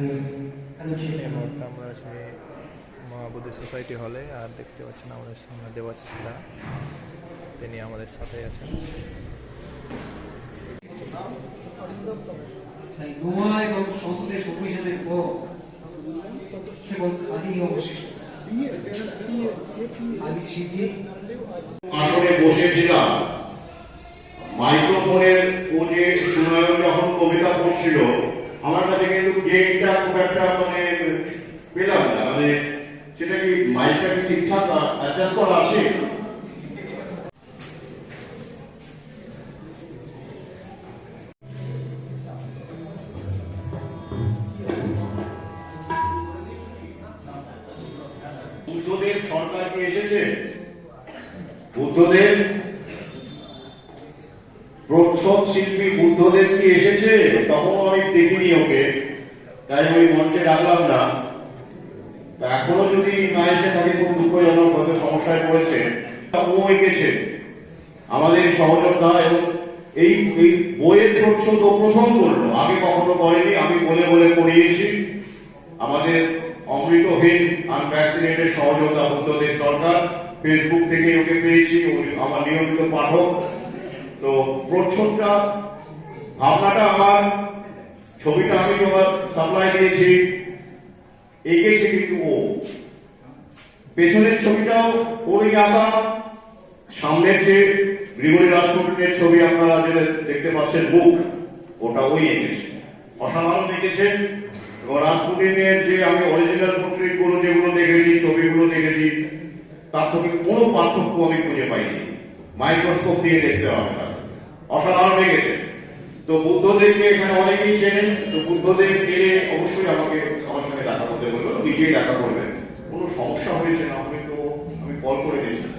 আমরা আছি মহাবুদ্ধি সোসাইটি হলে আর দেখতে পাচ্ছেন আমাদের সামনে দেবাশিসদা তিনি আমাদের সাথে আছেন। তাই নোয়া এবং সন্দেশ অভিযানের পর কেবল খালি অবশিষ্ট। খালি সিটি আসনে বসেছিলাম। মাইক্রোফোনের ও যে সুনয়ন যখন কবিতা পড়ছিল। আমার কাছে কিন্তু গেমটা খুব একটা মানে পেলাম না। মানে সেটা কি মাইকটা কি ঠিকঠাক অ্যাডজাস্ট করা আছে? বুদ্ধদেব সরকার কি এসেছে। বুদ্ধদেব প্রচ্ছদ শিল্পী বুদ্ধদেব কি এসেছে? তখন আমি দেখিনি ওকে। তাই ওই মঞ্চে ডাকলাম না। এখনও যদি না এসে থাকে খুব দুঃখজনক হয়তো সমস্যায় পড়েছে ও এঁকেছে। আমাদের সহযোদ্ধা এবং এই এই বইয়ের প্রচ্ছদ প্রথম করল। আগে কখনো করেনি, আমি বলে বলে পড়িয়েছি। আমাদের অমৃতহীন আনভ্যাকসিনেটেড সহযোগিতা বুদ্ধদেব সরকার ফেসবুক থেকে ওকে পেয়েছি। আমার নিয়মিত পাঠক। তো প্রচ্ছদটা ভাবনাটা আমার, ছবিটা আমি তোমার সাপ্লাই দিয়েছি। এগিয়েছে কিন্তু ও। পেছনের ছবিটাও ওরই আঁকা। সামনের যে গ্রিগরি রাজপুটিনের ছবি আপনারা যেটা দেখতে পাচ্ছেন বুক ওটা ওই এঁকেছে। অসাধারণ দেখেছেন এবং রাজপুটিনের যে আমি অরিজিনাল পোর্ট্রেটগুলো যেগুলো দেখেছি ছবিগুলো দেখেছি তার থেকে কোনো পার্থক্য আমি খুঁজে পাইনি। মাইক্রোস্কোপ দিয়ে দেখতে হবে। না হয়ে গেছে তো বুদ্ধদেবকে এখানে অনেকেই চেনেন, তো বুদ্ধদেব এলে অবশ্যই আমাকে আমার সঙ্গে দেখা করতে বলল নিজেই দেখা করবেন। কোনো সমস্যা হয়েছে না? আমি তো আমি কল করে দিয়েছি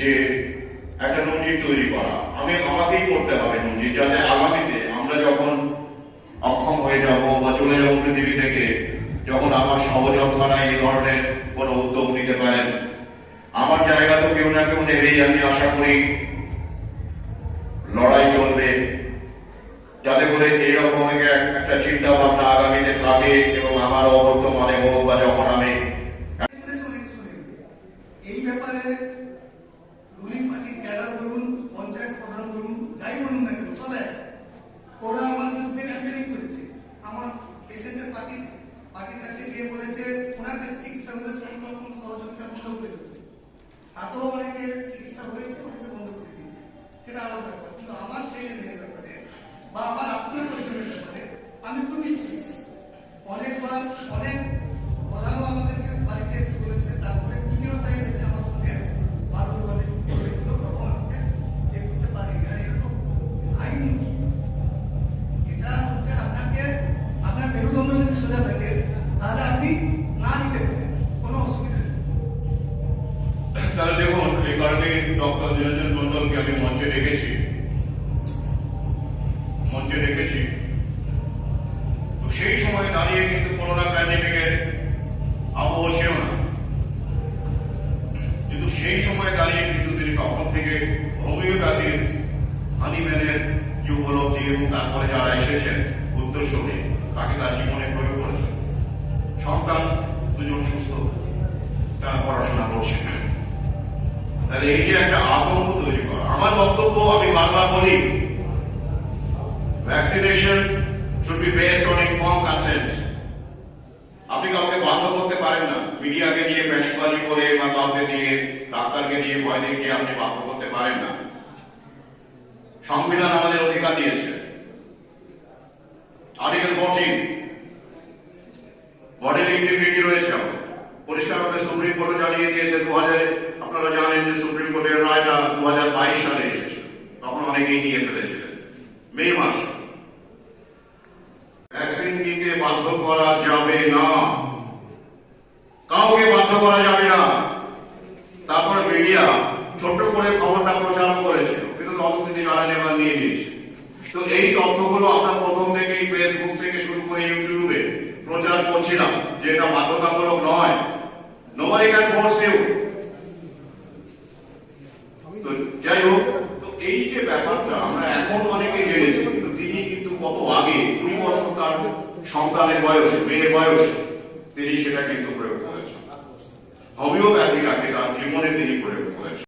যে একটা নজির তৈরি করা। আমি আমাকেই করতে হবে নজির, যাতে আগামীতে আমরা যখন অক্ষম হয়ে যাব বা চলে যাব পৃথিবী থেকে, যখন আমার সহযোদ্ধারা এই ধরনের কোনো উদ্যোগ নিতে পারেন। আমার জায়গা তো কেউ না কেউ নেবেই, আমি আশা করি লড়াই চলবে। যাতে করে এইরকম একটা চিন্তা ভাবনা আগামীতে থাকে এবং আমার অবর্তমানে হোক বা যখন আমি চিকিৎসা হলে সহযোগিতা বন্ধ করে দেবে তাতেও অনেকে চিকিৎসা হয়েছে, অনেকে বন্ধ করে দিয়েছে। সেটা আলাদা ব্যাপার। কিন্তু আমার ছেলে মেয়ের ব্যাপারে বা আমার আত্মীয় পরিজনের ব্যাপারে আমি খুব নিশ্চিত অনেকবার, অনেক প্রধানও আমাদেরকে বাড়িতে কারণে ডক্টর নিরঞ্জন মন্ডলকে আমি মঞ্চে ডেকেছি। মঞ্চে ডেকেছি। তো সেই সময় দাঁড়িয়ে কিন্তু করোনা প্যান্ডেমিকের ছিল না। কিন্তু সেই সময় দাঁড়িয়ে কিন্তু তিনি তখন থেকে হোমিওপ্যাথির হানিম্যানের যে উপলব্ধি এবং তারপরে যারা এসেছেন উত্তরসূরি, তাকে তার জীবনে প্রয়োগ করেছেন। সন্তান দুজন সুস্থ, তারা পড়াশোনা করছে। তাহলে এই যে একটা আতঙ্ক তৈরি করা। আমার বক্তব্য আমি বারবার বলি vaccination should be based on inform consent আপনি কাউকে বাধ্য করতে পারেন না। মিডিয়াকে দিয়ে প্যানিকবাজি করে বা কাউকে দিয়ে ডাক্তারকে দিয়ে ভয় দেখিয়ে আপনি বাধ্য করতে পারেন না। সংবিধান আমাদের অধিকার দিয়েছে। আর্টিকেল ফোরটিন বডির ইন্টিগ্রিটি রয়েছে। পরিষ্কারভাবে সুপ্রিম কোর্টে জানিয়ে দিয়েছে দু আপনারা জানেন যে সুপ্রিম কোর্টের রায়টা দু হাজার বাইশ সালে এসেছে তখন অনেকেই নিয়ে ফেলেছিলেন। মে মাসে। ভ্যাকসিন নিতে বাধ্য করা যাবে না। কাউকে বাধ্য করা যাবে না। তারপরে মিডিয়া ছোট্ট করে খবরটা প্রচার করেছিল। কিন্তু তখন তিনি যারা নেবার নিয়ে নিয়েছে। তো এই তথ্যগুলো আমরা প্রথম থেকেই ফেসবুক থেকে শুরু করে ইউটিউবে প্রচার করছিলাম যে এটা বাধ্যতামূলক নয়। নোবডি ক্যান ফোর্স ইউ তো যাই হোক, তো এই যে ব্যাপারটা আমরা এখন অনেকে জেনেছি, কিন্তু তিনি কিন্তু কত আগে, কুড়ি বছর তার সন্তানের বয়স, মেয়ের বয়স, তিনি সেটা কিন্তু প্রয়োগ করেছেন। হোমিওপ্যাথিটাকে তার জীবনে তিনি প্রয়োগ করেছেন।